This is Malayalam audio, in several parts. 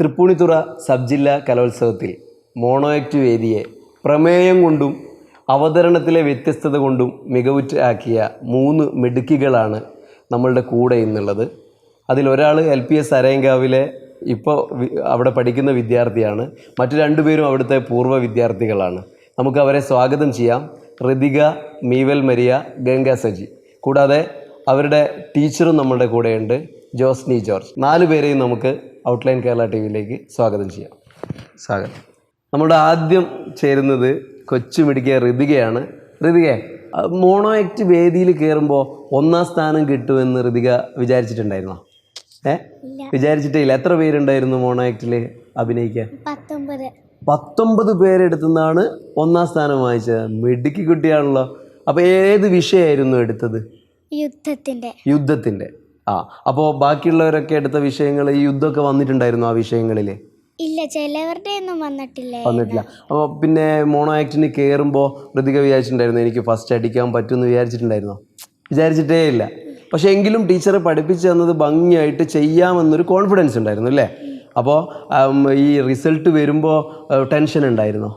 തൃപ്പൂണിത്തുറ സബ് ജില്ലാ കലോത്സവത്തിൽ മോണോ ആക്ട് വേദിയെ പ്രമേയം കൊണ്ടും അവതരണത്തിലെ വ്യത്യസ്തത കൊണ്ടും മികവുറ്റാക്കിയ മൂന്ന് മിടുക്കികളാണ് നമ്മളുടെ കൂടെ ഇന്നുള്ളത്. അതിലൊരാൾ എൽ പി എസ് അരയങ്കാവിലെ ഇപ്പോൾ അവിടെ പഠിക്കുന്ന വിദ്യാർത്ഥിയാണ്. മറ്റു രണ്ടുപേരും അവിടുത്തെ പൂർവ വിദ്യാർത്ഥികളാണ്. നമുക്ക് അവരെ സ്വാഗതം ചെയ്യാം. ഋതിക മീവൽ മരിയ ഗംഗ സജി. കൂടാതെ അവരുടെ ടീച്ചറും നമ്മുടെ കൂടെയുണ്ട്. ജോസ്നി ജോർജ്. നാല് പേരെയും നമുക്ക് ഔട്ട്ലൈൻ കേരള ടി വിയിലേക്ക് സ്വാഗതം ചെയ്യാം. സ്വാഗതം. നമ്മുടെ ആദ്യം ചേരുന്നത് കൊച്ചു മിടുക്കിയ ഋതികയാണ്. ഋതിക മോണോ ആക്ട് വേദിയിൽ കയറുമ്പോൾ ഒന്നാം സ്ഥാനം കിട്ടുമെന്ന് ഋതിക വിചാരിച്ചിട്ടുണ്ടായിരുന്നോ? ഏ? വിചാരിച്ചിട്ടേ ഇല്ല എത്ര പേരുണ്ടായിരുന്നു മോണോ ആക്ടിൽ അഭിനയിക്കാൻ? പത്തൊമ്പത്. പത്തൊമ്പത് പേരെടുത്തുനിന്നാണ് ഒന്നാം സ്ഥാനം വാങ്ങിച്ചത്. മിടുക്കി കുട്ടിയാണല്ലോ. അപ്പോൾ ഏത് വിഷയമായിരുന്നു എടുത്തത്? യുദ്ധത്തിന്റെ. യുദ്ധത്തിന്റെ ആ അപ്പോൾ ബാക്കിയുള്ളവരൊക്കെ എടുത്ത വിഷയങ്ങൾ ഈ യുദ്ധമൊക്കെ വന്നിട്ടുണ്ടായിരുന്നു ആ വിഷയങ്ങളിൽ ഇല്ല ചിലവരുടെ ഒന്നും വന്നിട്ടില്ല വന്നിട്ടില്ല. അപ്പോൾ പിന്നെ മോണോ ആക്ടിന് കയറുമ്പോൾ ഋതിക വിചാരിച്ചിട്ടുണ്ടായിരുന്നു എനിക്ക് ഫസ്റ്റ് അടിക്കാൻ പറ്റുമെന്ന് വിചാരിച്ചിട്ടുണ്ടായിരുന്നോ? വിചാരിച്ചിട്ടേ ഇല്ല. പക്ഷേ എങ്കിലും ടീച്ചർ പഠിപ്പിച്ചു തന്നത് ഭംഗിയായിട്ട് ചെയ്യാമെന്നൊരു കോൺഫിഡൻസ് ഉണ്ടായിരുന്നു അല്ലേ? അപ്പോൾ ഈ റിസൾട്ട് വരുമ്പോൾ ടെൻഷൻ ഉണ്ടായിരുന്നോ?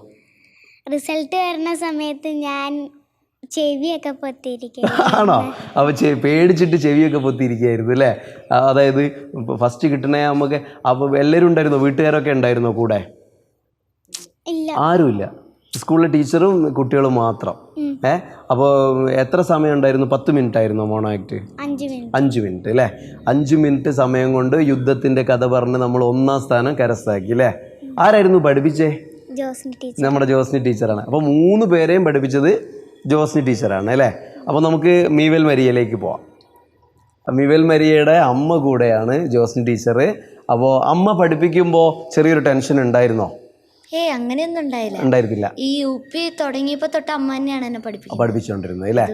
റിസൾട്ട് വരുന്ന സമയത്ത് ഞാൻ ചെവിയൊക്കെ പൊത്തിയിരിക്കും ആണോ? അപ്പോൾ ചെ പേടിച്ചിട്ട് ചെവിയൊക്കെ പൊത്തിയിരിക്കുകയായിരുന്നു അല്ലേ? ആ, അതായത് ഫസ്റ്റ് കിട്ടണേ നമുക്ക് അപ്പോൾ എല്ലാവരും ഉണ്ടായിരുന്നോ? വീട്ടുകാരൊക്കെ ഉണ്ടായിരുന്നോ കൂടെ? ഇല്ല. ആരുമില്ല. സ്കൂളിലെ ടീച്ചറും കുട്ടികളും മാത്രം. ഏ? അപ്പോൾ എത്ര സമയം ഉണ്ടായിരുന്നു? പത്ത് മിനിറ്റ് ആയിരുന്നു മോണോ ആക്ട് അഞ്ച് മിനിറ്റ്. അഞ്ച് മിനിറ്റ് അല്ലേ? അഞ്ച് മിനിറ്റ് സമയം കൊണ്ട് യുദ്ധത്തിന്റെ കഥ പറഞ്ഞ് നമ്മൾ ഒന്നാം സ്ഥാനം കരസ്ഥാക്കി അല്ലേ? ആരായിരുന്നു പഠിപ്പിച്ചേ? ജോസിന് ടീച്ചർ. നമ്മുടെ ജോസ്നി ടീച്ചറാണ്. അപ്പോൾ മൂന്ന് പേരെയും പഠിപ്പിച്ചത് ജോസ്നി ടീച്ചറാണ് അല്ലേ? അപ്പോൾ നമുക്ക് മീവൽ മരിയയിലേക്ക് പോവാം. മീവൽ മരിയയുടെ അമ്മ കൂടെയാണ് ജോസ്നി ടീച്ചർ അപ്പോൾ അമ്മ പഠിപ്പിക്കുമ്പോൾ ചെറിയൊരു ടെൻഷൻ ഉണ്ടായിരുന്നോ? ഏയ് അങ്ങനെയൊന്നും ഉണ്ടായില്ല. ഉണ്ടായിരുന്നില്ല ഈ യു പി തുടങ്ങിയപ്പോൾ തൊട്ട് അമ്മ തന്നെയാണ് എന്നെ പഠിപ്പിക്കുന്നത് പഠിപ്പിച്ചുകൊണ്ടിരുന്നത് അല്ലേ?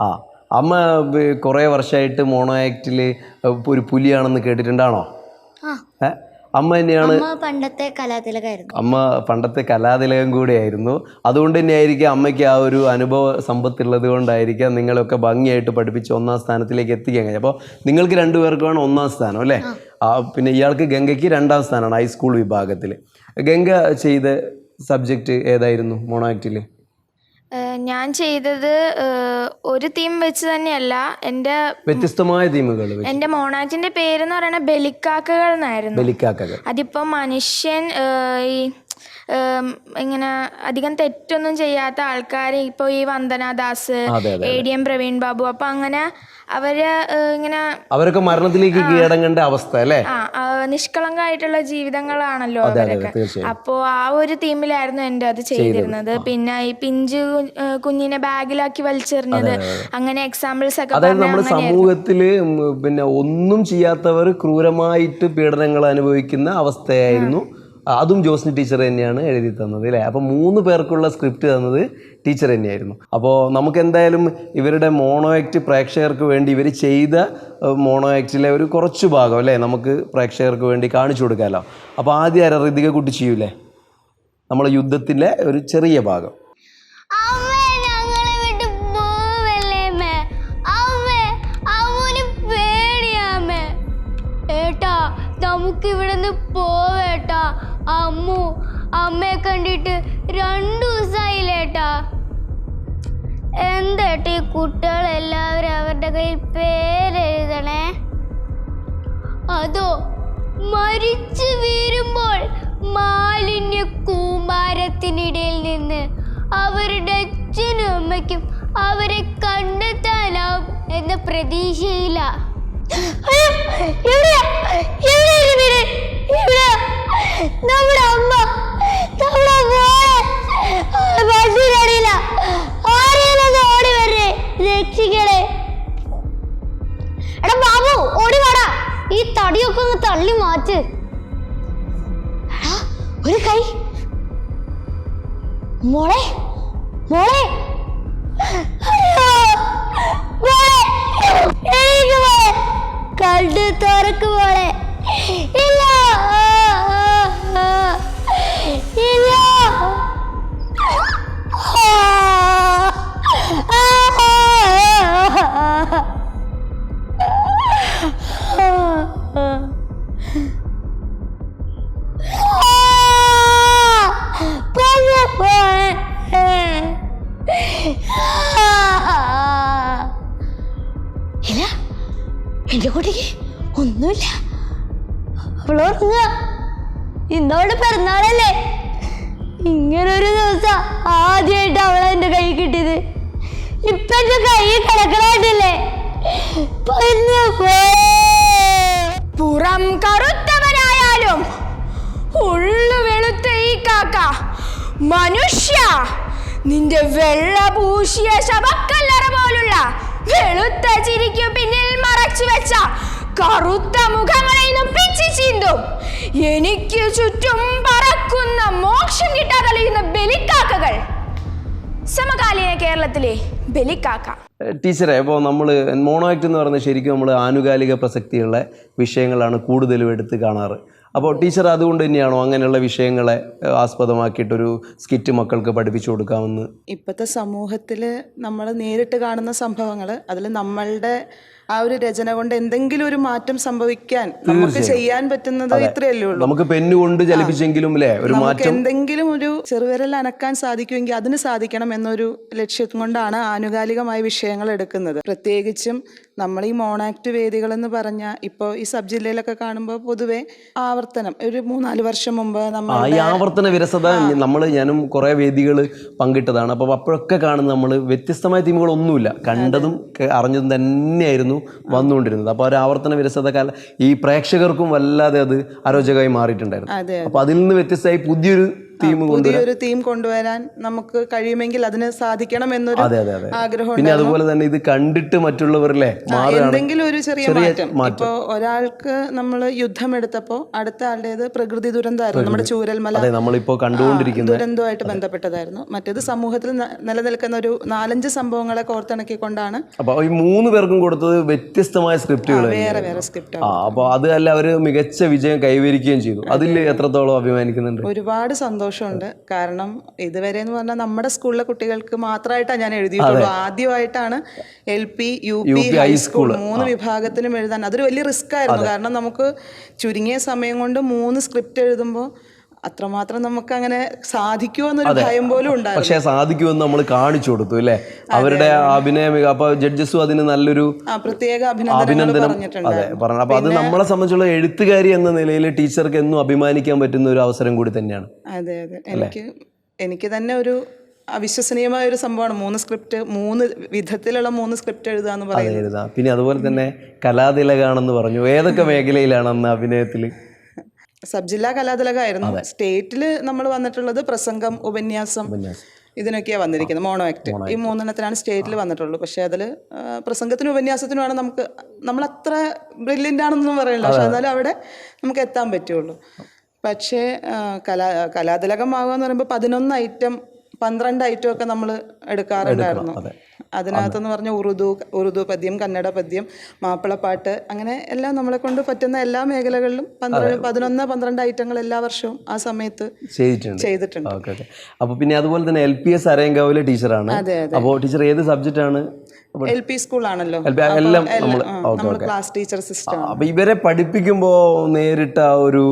ആ അമ്മ കുറേ വർഷമായിട്ട് മോണോ ആക്റ്റിൽ ഒരു പുലിയാണെന്ന് കേട്ടിട്ടുണ്ടാണോ? ആ. ഏ? അമ്മ തന്നെയാണ് പണ്ടത്തെ കലാതിലകായിരുന്നു. അമ്മ പണ്ടത്തെ കലാതിലകം കൂടിയായിരുന്നു. അതുകൊണ്ട് തന്നെയായിരിക്കും അമ്മയ്ക്ക് ആ ഒരു അനുഭവ സമ്പത്തുള്ളത് കൊണ്ടായിരിക്കാം നിങ്ങളൊക്കെ ഭംഗിയായിട്ട് പഠിപ്പിച്ച് ഒന്നാം സ്ഥാനത്തിലേക്ക് എത്തിക്കാൻ കഴിഞ്ഞു അപ്പോൾ നിങ്ങൾക്ക് രണ്ടുപേർക്കുമാണ് ഒന്നാം സ്ഥാനം അല്ലേ? ആ. പിന്നെ ഇയാൾക്ക് ഗംഗയ്ക്ക് രണ്ടാം സ്ഥാനമാണ് ഹൈസ്കൂൾ വിഭാഗത്തിൽ ഗംഗ ചെയ്ത സബ്ജക്റ്റ് ഏതായിരുന്നു മോണോ ഏഹ് ഞാൻ ചെയ്തത് ഒരു തീം വെച്ച് തന്നെയല്ല എന്റെ വ്യത്യസ്തമായ തീമുകൾ എന്റെ പേര് എന്ന് പറയുന്നത് ബലിക്കാക്കകൾ എന്നായിരുന്നു. ബലിക്കാക്കകൾ. അതിപ്പോൾ മനുഷ്യൻ ഈ ഇങ്ങനെ അധികം തെറ്റൊന്നും ചെയ്യാത്ത ആൾക്കാർ ഇപ്പോൾ ഈ Vandana Das A D M Praveen Babu അപ്പൊ അങ്ങനെ അവർ ഇങ്ങനെ അവരൊക്കെ മരണത്തിലേക്ക് കീഴടങ്ങേണ്ട അവസ്ഥ അല്ലേ? നിഷ്കളങ്കമായിട്ടുള്ള ജീവിതങ്ങളാണല്ലോ അവരൊക്കെ. അപ്പോ ആ ഒരു തീമിലായിരുന്നു എന്റെ അത് ചെയ്തിരുന്നത്. പിന്നെ ഈ പിഞ്ച് കുഞ്ഞിനെ ബാഗിലാക്കി വലിച്ചെറിഞ്ഞത്. അങ്ങനെ എക്സാമ്പിൾസ് ഒക്കെ അതായത് നമ്മുടെ സമൂഹത്തിൽ സമൂഹത്തിൽ പിന്നെ ഒന്നും ചെയ്യാത്തവർ ക്രൂരമായിട്ട് പീഡനങ്ങൾ അനുഭവിക്കുന്ന അവസ്ഥയായിരുന്നു. അതും ജോസ്നി ടീച്ചർ തന്നെയാണ് എഴുതി തന്നത് അല്ലേ? അപ്പോൾ മൂന്ന് പേർക്കുള്ള സ്ക്രിപ്റ്റ് തന്നത് ടീച്ചർ തന്നെയായിരുന്നു. അപ്പോൾ നമുക്ക് എന്തായാലും ഇവരുടെ മോണോ ആക്ട് പ്രേക്ഷകർക്ക് വേണ്ടി ഇവർ ചെയ്ത മോണോ ആക്ടിലെ ഒരു കുറച്ച് ഭാഗം അല്ലേ? നമുക്ക് പ്രേക്ഷകർക്ക് വേണ്ടി കാണിച്ചു കൊടുക്കാമല്ലോ അപ്പോൾ ആദ്യം ആരാ ഋതിക കുട്ടി ചെയ്യൂലേ? നമ്മളെ യുദ്ധത്തിലെ ഒരു ചെറിയ ഭാഗം. നിന്ന് പോവേട്ടാ. അമ്മു അമ്മയെ കണ്ടിട്ട് രണ്ടു ദിവസമായില്ലേട്ടാ എന്തേട്ട് ഈ കുട്ടികളെല്ലാവരും അവരുടെ കയ്യിൽ പേരെഴുതണേ? അതോ മരിച്ചു വീഴുമ്പോൾ മാലിന്യ കൂമ്പാരത്തിനിടയിൽ നിന്ന് അവരുടെ അച്ഛനും അമ്മയ്ക്കും അവരെ കണ്ടെത്താനാവും എന്ന പ്രതീക്ഷയില്ല നമ്മുടെ അമ്മ നമ്മുടെ ബസ്സിനടിയില്ല ആരെയും ഓടി വരേ രക്ഷിക്കണേ. എടാ ബാബു ഓടി വാടാ. ഈ തടിയൊക്കെ ഒന്ന് തള്ളി മാറ്റ്. ഒരു കൈ. മോളെ മോളെ. ഇല്ല എന്റെ കുട്ടിക്ക് ഒന്നുമില്ല. അവളോർക്കുക ഇന്നോട് പിറന്നാളല്ലേ? ഇങ്ങനൊരു ദിവസം ആദ്യമായിട്ട് അവളെ എന്റെ കൈ കിട്ടിയത്. ഇപ്പൊ എന്റെ കൈ കിടക്കണായിട്ടില്ലേ മനുഷ്യ നിന്റെ വെള്ള പൂശിയ ശവക്കല്ലറ പോലുള്ള വെളുത്ത ചിരിക്കു പിന്നിൽ മറച്ചു വെച്ച കറുത്ത മുഖങ്ങളെ നിന്നും പിച്ചി ചീന്തും. എനിക്ക് ചുറ്റും പറക്കുന്ന മോക്ഷം കിട്ടാതലിയുന്ന ബലിക്കാക്കകൾ. സമകാലീന കേരളത്തിലെ ബലിക്കാക്ക. ടീച്ചറെ ഇപ്പോൾ നമ്മൾ മോണോ ആക്ട് എന്ന് പറയുന്നത് ശരിക്കും നമ്മൾ ആനുകാലിക പ്രസക്തിയുള്ള വിഷയങ്ങളാണ് കൂടുതലും എടുത്ത് കാണാറ്. അപ്പോൾ ടീച്ചർ അതുകൊണ്ട് തന്നെയാണോ അങ്ങനെയുള്ള വിഷയങ്ങളെ ആസ്പദമാക്കിയിട്ടൊരു സ്കിറ്റ് മക്കൾക്ക് പഠിപ്പിച്ചു കൊടുക്കാമെന്ന്? ഇപ്പോഴത്തെ സമൂഹത്തിൽ നമ്മൾ നേരിട്ട് കാണുന്ന സംഭവങ്ങൾ അതിൽ നമ്മളുടെ ആ ഒരു രചന കൊണ്ട് എന്തെങ്കിലും ഒരു മാറ്റം സംഭവിക്കാൻ നമുക്ക് ചെയ്യാൻ പറ്റുന്നത് ഇത്രയല്ലേ ഉള്ളൂ. നമുക്ക് പെന്ന് കൊണ്ട് ചലിപ്പിച്ചെങ്കിലും അല്ലേ ഒരു മാറ്റം? എന്തെങ്കിലും ഒരു ചെറുവിരൽ അനക്കാൻ സാധിക്കുമെങ്കിൽ അതിന് സാധിക്കണം എന്നൊരു ലക്ഷ്യം കൊണ്ടാണ് ആനുകാലികമായ വിഷയങ്ങൾ എടുക്കുന്നത്. പ്രത്യേകിച്ചും നമ്മൾ ഈ മോണാക്ട് വേദികൾ എന്ന് പറഞ്ഞാൽ ഇപ്പോൾ ഈ സബ് ജില്ലയിലൊക്കെ കാണുമ്പോൾ പൊതുവെ ആവർത്തനം. ഒരു മൂന്നാൽ വർഷം മുമ്പ് നമ്മൾ ഈ ആവർത്തന വിരസത നമ്മൾ ഞാനും കുറേ വേദികൾ പങ്കിട്ടതാണ്. അപ്പോൾ അപ്പോഴൊക്കെ കാണുന്ന നമ്മൾ വ്യത്യസ്തമായ തീമുകളൊന്നുമില്ല. കണ്ടതും അറിഞ്ഞതും തന്നെയായിരുന്നു വന്നുകൊണ്ടിരുന്നത്. അപ്പോൾ ഒരു ആവർത്തന വിരസത കാല ഈ പ്രേക്ഷകർക്കും വല്ലാതെ അത് അരോചകമായി മാറിയിട്ടുണ്ടായിരുന്നു. അപ്പോൾ അതിൽ നിന്ന് വ്യത്യസ്തമായി പുതിയൊരു തീം പുതിയൊരു തീം കൊണ്ടുവരാൻ നമുക്ക് കഴിയുമെങ്കിൽ അതിന് സാധിക്കണം എന്നൊരു അതെ അതെ അതെ. ആഗ്രഹം പിന്നെ അതുപോലെ തന്നെ ഇത് കണ്ടിട്ട് മറ്റുള്ളവരിലെ എന്തെങ്കിലും ഒരു ചെറിയ മാറ്റം. ഇപ്പോ ഒരാൾക്ക് നമ്മൾ യുദ്ധം എടുത്തപ്പോ അടുത്ത ആളുടേത് പ്രകൃതി ദുരന്തമായിരുന്നു. നമ്മുടെ ചൂരൽമല കണ്ടുകൊണ്ടിരിക്കുന്ന ദുരന്തമായിട്ട് ബന്ധപ്പെട്ടതായിരുന്നു. മറ്റേത് സമൂഹത്തിൽ നിലനിൽക്കുന്ന ഒരു നാലഞ്ച് സംഭവങ്ങളെ കോർത്തിണക്കിക്കൊണ്ടാണ് അപ്പോൾ ഈ മൂന്ന് പേർക്കും കൊടുത്തത് വ്യത്യസ്തമായ സ്ക്രിപ്റ്റുകൾ വേറെ വേറെ സ്ക്രിപ്റ്റ് അപ്പോൾ അത് അല്ല അവർ മികച്ച വിജയം കൈവരിക്കുകയും ചെയ്തു. അതിൽ എത്രത്തോളം അഭിമാനിക്കുന്നുണ്ട്? ഒരുപാട് സന്തോഷമുണ്ട്. കാരണം ഇതുവരെ എന്ന് പറഞ്ഞാൽ നമ്മുടെ സ്കൂളിലെ കുട്ടികൾക്ക് മാത്രമായിട്ടാണ് ഞാൻ എഴുതിയിട്ടുള്ളൂ. ആദ്യമായിട്ടാണ് L P U P high school മൂന്ന് വിഭാഗത്തിനും എഴുതാൻ. അതൊരു വലിയ റിസ്ക് ആയിരുന്നു കാരണം നമുക്ക് ചുരുങ്ങിയ സമയം കൊണ്ട് മൂന്ന് സ്ക്രിപ്റ്റ് എഴുതുമ്പോൾ അത്രമാത്രം നമുക്ക് അങ്ങനെ സാധിക്കുമോ എന്നൊരു ഭയം പോലും ഉണ്ടായിരുന്നു പക്ഷേ സാധിക്കുമെന്ന് നമ്മൾ കാണിച്ചു കൊടുത്തു അല്ലേ അവരുടെ അഭിനയ അപ്പൊ ജഡ്ജസും അതിന് നല്ലൊരു പ്രത്യേക അഭിനന്ദനം. അതെ പറഞ്ഞു അപ്പൊ അത് നമ്മളെ സംബന്ധിച്ചുള്ള എഴുത്തുകാരി എന്ന നിലയിൽ ടീച്ചർക്ക് എന്നും അഭിമാനിക്കാൻ പറ്റുന്ന ഒരു അവസരം കൂടി തന്നെയാണ്. അതെ അതെ. എനിക്ക് എനിക്ക് തന്നെ ഒരു അവിശ്വസനീയമായ ഒരു സംഭവമാണ്. മൂന്ന് സ്ക്രിപ്റ്റ് മൂന്ന് വിധത്തിലുള്ള മൂന്ന് സ്ക്രിപ്റ്റ് എഴുതുക എന്ന് പറയുന്നത്. പിന്നെ അതുപോലെ തന്നെ കലാതിലകാണെന്ന് പറഞ്ഞു. ഏതൊക്കെ മേഖലയിലാണ് അന്ന് അഭിനയത്തിൽ സബ് ജില്ലാ കലാതലകായിരുന്നു സ്റ്റേറ്റിൽ നമ്മൾ വന്നിട്ടുള്ളത് പ്രസംഗം ഉപന്യാസം ഇതിനൊക്കെയാണ് വന്നിരിക്കുന്നത്. മോണോ ആക്ട് ഈ മൂന്നെണ്ണത്തിനാണ് സ്റ്റേറ്റിൽ വന്നിട്ടുള്ളത് പക്ഷേ അതിൽ പ്രസംഗത്തിനും ഉപന്യാസത്തിനുമാണ് നമുക്ക് നമ്മൾ അത്ര ബ്രില്യന്റ് ആണെന്നൊന്നും പറയില്ല. പക്ഷെ എന്നാലും അവിടെ നമുക്ക് എത്താൻ പറ്റുള്ളൂ. പക്ഷേ കലാ കലാതിലകമാകുക എന്ന് പറയുമ്പോൾ പതിനൊന്ന് ഐറ്റം പന്ത്രണ്ട് ഐറ്റം ഒക്കെ നമ്മൾ എടുക്കാറുണ്ടായിരുന്നു. അതിനകത്തെന്ന് പറഞ്ഞ ഉറുദു ഉറുദു പദ്യം കന്നഡ പദ്യം മാപ്പിളപ്പാട്ട് അങ്ങനെ എല്ലാം നമ്മളെ കൊണ്ട് പറ്റുന്ന എല്ലാ മേഖലകളിലും പന്ത്രണ്ട് പതിനൊന്ന് പന്ത്രണ്ട് ഐറ്റങ്ങൾ എല്ലാ വർഷവും ആ സമയത്ത് ചെയ്തിട്ടുണ്ട്. ചെയ്തിട്ടുണ്ട്. Okay okay. അപ്പൊ പിന്നെ അതുപോലെ തന്നെ എൽ പി എസ് അരയങ്കാവിലെ ടീച്ചറാണ്. അപ്പോൾ ടീച്ചർ ഏത് സബ്ജക്റ്റ് ആണ്? എൽ പി സ്കൂളാണല്ലോ എല്ലാം നമ്മൾ ക്ലാസ് ടീച്ചർ സിസ്റ്റം അപ്പൊ ഇവരെ പഠിപ്പിക്കുമ്പോൾ നേരിട്ട ഒരു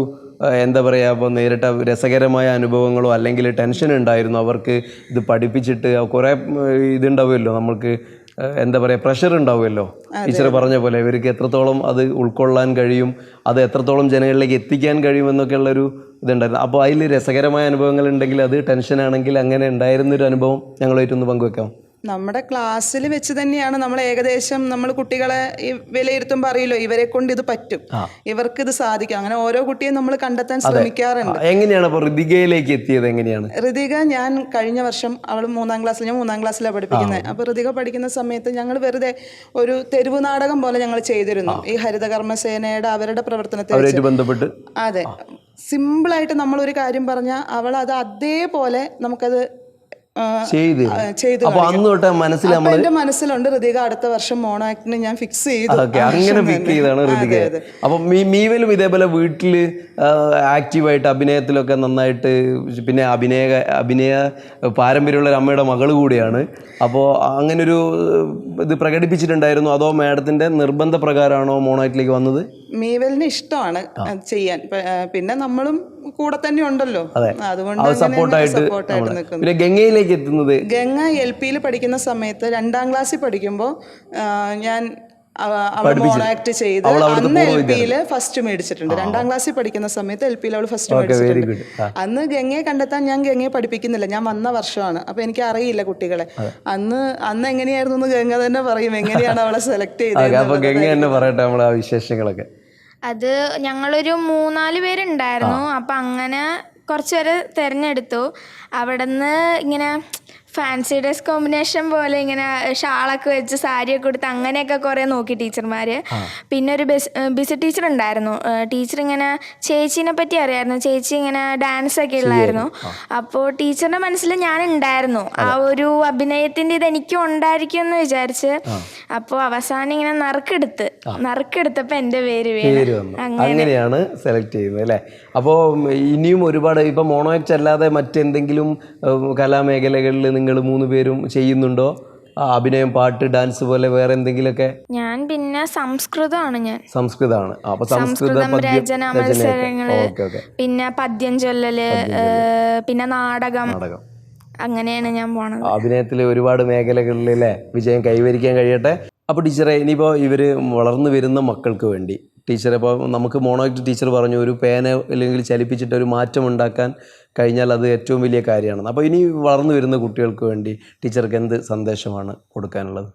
എന്താ പറയുക അപ്പോൾ നേരിട്ട രസകരമായ അനുഭവങ്ങളോ അല്ലെങ്കിൽ ടെൻഷൻ ഉണ്ടായിരുന്നു. അവർക്ക് ഇത് പഠിപ്പിച്ചിട്ട് കുറേ ഇതുണ്ടാവുമല്ലോ നമ്മൾക്ക് എന്താ പറയുക പ്രഷർ ഉണ്ടാവുമല്ലോ. ടീച്ചർ പറഞ്ഞ പോലെ ഇവർക്ക് എത്രത്തോളം അത് ഉൾക്കൊള്ളാൻ കഴിയും അത് എത്രത്തോളം ജനങ്ങളിലേക്ക് എത്തിക്കാൻ കഴിയും എന്നൊക്കെയുള്ളൊരു ഇതുണ്ടായിരുന്നു. അപ്പോൾ അതിൽ രസകരമായ അനുഭവങ്ങൾ ഉണ്ടെങ്കിൽ അത് ടെൻഷൻ ആണെങ്കിൽ അങ്ങനെ ഉണ്ടായിരുന്നൊരു അനുഭവം ഞങ്ങളായിട്ടൊന്ന് പങ്കുവെക്കാം. നമ്മുടെ ക്ലാസ്സിൽ വെച്ച് തന്നെയാണ് നമ്മൾ ഏകദേശം നമ്മൾ കുട്ടികളെ വിലയിരുത്തുമ്പോൾ അറിയില്ലോ ഇവരെ കൊണ്ട് ഇത് പറ്റും. ഇവർക്ക് ഇത് സാധിക്കും. അങ്ങനെ ഓരോ കുട്ടിയെ നമ്മൾ കണ്ടെത്താൻ ശ്രമിക്കാറുണ്ട്. എങ്ങനെയാണ് ഋതികയിലേക്ക് എത്തിയത് എങ്ങനെയാണ്? ഋതിക ഞാൻ കഴിഞ്ഞ വർഷം അവൾ മൂന്നാം ക്ലാസ്സിൽ ഞാൻ മൂന്നാം ക്ലാസ്സിലാണ് പഠിപ്പിക്കുന്നത് അപ്പൊ ഋതിക പഠിക്കുന്ന സമയത്ത് ഞങ്ങൾ വെറുതെ ഒരു തെരുവ് നാടകം പോലെ ഞങ്ങൾ ചെയ്തിരുന്നു. ഈ ഹരിതകർമ്മസേനയുടെ അവരുടെ പ്രവർത്തനത്തെ. ബന്ധപ്പെട്ട്? അതെ. സിമ്പിളായിട്ട് ഒരു കാര്യം പറഞ്ഞാൽ അവൾ അത് അതേപോലെ നമുക്കത് ചെയ്ത്. ചെയ്തു അപ്പൊ അന്ന് തൊട്ട് മനസ്സിൽ എന്റെ മനസ്സിലുണ്ട് ഹൃതിക അടുത്ത വർഷം മോണോ ആക്ടിന് ഞാൻ ഫിക്സ് ചെയ്തു. അങ്ങനെ ഫിക്സ് ചെയ്താണ് ഹൃതിക. അപ്പൊ മീവലും ഇതേപോലെ വീട്ടിൽ ആക്റ്റീവായിട്ട് അഭിനയത്തിലൊക്കെ നന്നായിട്ട് പിന്നെ അഭിനയ അഭിനയ പാരമ്പര്യമുള്ള ഒരു അമ്മയുടെ മകൾ കൂടിയാണ്. അപ്പോൾ അങ്ങനൊരു ഇത് പ്രകടിപ്പിച്ചിട്ടുണ്ടായിരുന്നു. അതോ മാഡത്തിന്റെ നിർബന്ധ പ്രകാരമാണോ മോണാക്റ്റിലേക്ക് വന്നത്? മീവലിന് ഇഷ്ടമാണ് ചെയ്യാൻ. പിന്നെ നമ്മളും കൂടെ തന്നെ ഉണ്ടല്ലോ. അതുകൊണ്ട് അത് സപ്പോർട്ടായിട്ട് സപ്പോർട്ടായിട്ട് പിന്നെ ഗംഗയിലേക്ക് എത്തുന്നത്? ഗംഗ എൽ പിയിൽ പഠിക്കുന്ന സമയത്ത് രണ്ടാം ക്ലാസ്സിൽ പഠിക്കുമ്പോൾ ഞാൻ അവൾ ചെയ്ത് അന്ന് എൽ പിയിൽ ഫസ്റ്റ് മേടിച്ചിട്ടുണ്ട്. രണ്ടാം ക്ലാസ്സിൽ പഠിക്കുന്ന സമയത്ത് എൽ പിയിൽ അവൾ ഫസ്റ്റ് മേടിച്ചിട്ടുണ്ട്. അന്ന് ഗംഗയെ കണ്ടെത്താൻ ഞാൻ ഗംഗയെ പഠിപ്പിക്കുന്നില്ല. ഞാൻ വന്ന വർഷമാണ്. അപ്പൊ എനിക്ക് അറിയില്ല കുട്ടികളെ. അന്ന് അന്ന് എങ്ങനെയായിരുന്നു എന്ന് ഗംഗ തന്നെ പറയും. എങ്ങനെയാണ് അവളെ സെലക്ട് ചെയ്തത് ഗംഗ തന്നെ പറയട്ടെ നമ്മൾ ആ വിശേഷങ്ങളൊക്കെ. അത് ഞങ്ങളൊരു മൂന്നാൽ പേരുണ്ടായിരുന്നു. അപ്പൊ അങ്ങനെ കുറച്ച് പേര് തിരഞ്ഞെടുത്തു. അവിടെ നിന്ന് ഇങ്ങനെ ഫാൻസി ഡ്രസ് കോമ്പിനേഷൻ പോലെ ഇങ്ങനെ ഷാളൊക്കെ വെച്ച് സാരിയൊക്കെ കൊടുത്ത് അങ്ങനെയൊക്കെ കുറേ നോക്കി ടീച്ചർമാർ പിന്നെ ഒരു ബിസ് ബിസി ടീച്ചർ ഉണ്ടായിരുന്നു. ടീച്ചർ ഇങ്ങനെ ചേച്ചീനെ പറ്റി അറിയായിരുന്നു. ചേച്ചി ഇങ്ങനെ ഡാൻസ് ഒക്കെ ഉള്ളായിരുന്നു അപ്പോൾ ടീച്ചറിന്റെ മനസ്സിൽ ഞാൻ ഉണ്ടായിരുന്നു ആ ഒരു അഭിനയത്തിന്റെ ഇത് എനിക്കും ഉണ്ടായിരിക്കും എന്ന് വിചാരിച്ച് അപ്പോൾ അവസാനം ഇങ്ങനെ നറുക്കെടുത്ത് നറുക്കെടുത്തപ്പോൾ എന്റെ പേര് വീണു. അങ്ങനെയാണ് സെലക്ട് ചെയ്യുന്നത് അല്ലേ? അപ്പോൾ ഇനിയും ഒരുപാട് ഇപ്പം മോണോ ആക്ട് അല്ലാതെ മറ്റെന്തെങ്കിലും കലാമേഖലകളിൽ നിങ്ങൾ മൂന്ന് പേരും ചെയ്യുന്നുണ്ടോ? അഭിനയം പാട്ട് ഡാൻസ് പോലെ വേറെ എന്തെങ്കിലുമൊക്കെ? ഞാൻ പിന്നെ സംസ്കൃതമാണ് ഞാൻ. സംസ്കൃതമാണ്. അപ്പൊ സംസ്കൃത രചന മത്സരങ്ങൾ പിന്നെ പദ്യം ചൊല്ലല് പിന്നെ നാടകം. നാടകം. അങ്ങനെയാണ് ഞാൻ പോണത്. അഭിനയത്തിലെ ഒരുപാട് മേഖലകളിൽ അല്ലേ വിജയം കൈവരിക്കാൻ കഴിയട്ടെ? അപ്പോൾ ടീച്ചറെ ഇനിയിപ്പോൾ ഇവർ വളർന്നു വരുന്ന മക്കൾക്ക് വേണ്ടി ടീച്ചർ ഇപ്പോൾ നമുക്ക് മോണോക്ട് ടീച്ചർ പറഞ്ഞു ഒരു പേന അല്ലെങ്കിൽ ചലിപ്പിച്ചിട്ട് ഒരു മാറ്റം ഉണ്ടാക്കാൻ കഴിഞ്ഞാൽ അത് ഏറ്റവും വലിയ കാര്യമാണ്. അപ്പോൾ ഇനി വളർന്നു വരുന്ന കുട്ടികൾക്ക് വേണ്ടി ടീച്ചർക്ക് എന്ത് സന്ദേശമാണ് കൊടുക്കാനുള്ളത്?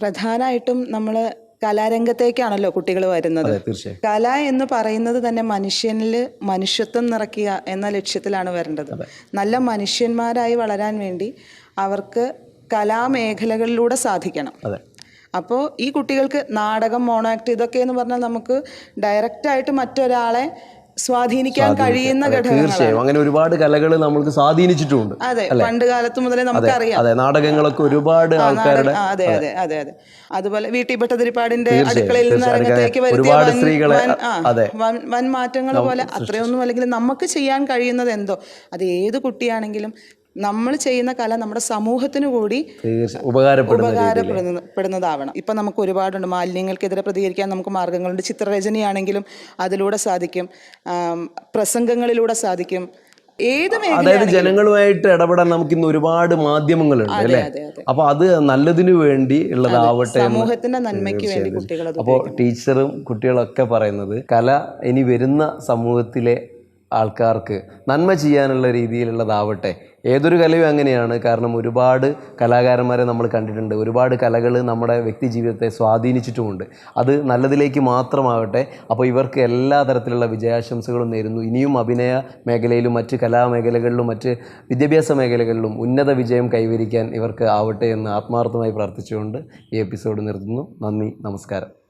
പ്രധാനമായിട്ടും നമ്മൾ കലാരംഗത്തേക്കാണല്ലോ കുട്ടികൾ വരുന്നത്. കല എന്ന് പറയുന്നത് തന്നെ മനുഷ്യനിൽ മനുഷ്യത്വം നിറയ്ക്കുക എന്ന ലക്ഷ്യത്തിലാണ് വരേണ്ടത്. നല്ല മനുഷ്യന്മാരായി വളരാൻ വേണ്ടി അവർക്ക് കലാമേഖലകളിലൂടെ സാധിക്കണം. അപ്പോൾ ഈ കുട്ടികൾക്ക് നാടകം മോണോ ആക്ട് ഇതൊക്കെ എന്ന് പറഞ്ഞാൽ നമുക്ക് ഡയറക്റ്റായിട്ട് മറ്റൊരാളെ സ്വാധീനിക്കാൻ കഴിയുന്ന തീർച്ചയായും. അങ്ങനെ ഒരുപാട് കലകൾ നമ്മൾക്ക് സ്വാധീനിച്ചിട്ടുണ്ട്. അതെ പണ്ട് കാലത്ത് മുതലേ നമുക്കറിയാം അതെ നാടകങ്ങളൊക്കെ ഒരുപാട് ആൾക്കാരുടെ അതെ അതെ. അതെ അതെ അതുപോലെ വീട്ടിൽ ഭട്ടതിരിപ്പാടിന്റെ അടുക്കളയിൽ നിന്ന്. രംഗത്തേക്ക് ഒരുപാട് സ്ത്രീകളെ, അതെ. വൻ മാറ്റങ്ങൾ പോലെ അത്രയൊന്നും അല്ലെങ്കിൽ നമുക്ക് ചെയ്യാൻ കഴിയുന്നത് എന്തോ? അത് ഏത് കുട്ടിയാണെങ്കിലും നമ്മൾ ചെയ്യുന്ന കല നമ്മുടെ സമൂഹത്തിന് കൂടി ഉപകാരപ്പെടുന്നതാവണം ഉപകാരപ്പെടുന്ന ഉപകാരപ്പെടുന്ന പെടുന്നതാവണം. ഇപ്പൊ നമുക്ക് ഒരുപാടുണ്ട്. മാലിന്യങ്ങൾക്കെതിരെ പ്രതികരിക്കാൻ നമുക്ക് മാർഗങ്ങളുണ്ട്. ചിത്രരചനയാണെങ്കിലും അതിലൂടെ സാധിക്കും. പ്രസംഗങ്ങളിലൂടെ സാധിക്കും. ഏത് അതായത് ജനങ്ങളുമായിട്ട് ഇടപെടാൻ നമുക്ക് ഇന്ന് ഒരുപാട് മാധ്യമങ്ങളുണ്ട് അല്ലേ. അപ്പൊ അത് നല്ലതിനു വേണ്ടി ഉള്ളതാവട്ടെ സമൂഹത്തിന്റെ നന്മയ്ക്ക് വേണ്ടി കുട്ടികൾ അപ്പോൾ ടീച്ചറും കുട്ടികളൊക്കെ പറയുന്നത് കല ഇനി വരുന്ന സമൂഹത്തിലെ ആൾക്കാർക്ക് നന്മ ചെയ്യാനുള്ള രീതിയിലുള്ളതാവട്ടെ ഏതൊരു കലയും അങ്ങനെയാണ്. കാരണം ഒരുപാട് കലാകാരന്മാരെ നമ്മൾ കണ്ടിട്ടുണ്ട്. ഒരുപാട് കലകൾ നമ്മുടെ വ്യക്തി ജീവിതത്തെ സ്വാധീനിച്ചിട്ടുമുണ്ട്. അത് നല്ലതിലേക്ക് മാത്രമാവട്ടെ. അപ്പോൾ ഇവർക്ക് എല്ലാ തരത്തിലുള്ള വിജയാശംസകളും നേരുന്നു. ഇനിയും അഭിനയ മേഖലയിലും മറ്റ് കലാമേഖലകളിലും മറ്റ് വിദ്യാഭ്യാസ മേഖലകളിലും ഉന്നത വിജയം കൈവരിക്കാൻ ഇവർക്ക് ആവട്ടെ എന്ന് ആത്മാർത്ഥമായി പ്രാർത്ഥിച്ചുകൊണ്ട് ഈ എപ്പിസോഡ് നിർത്തുന്നു. നന്ദി നമസ്കാരം.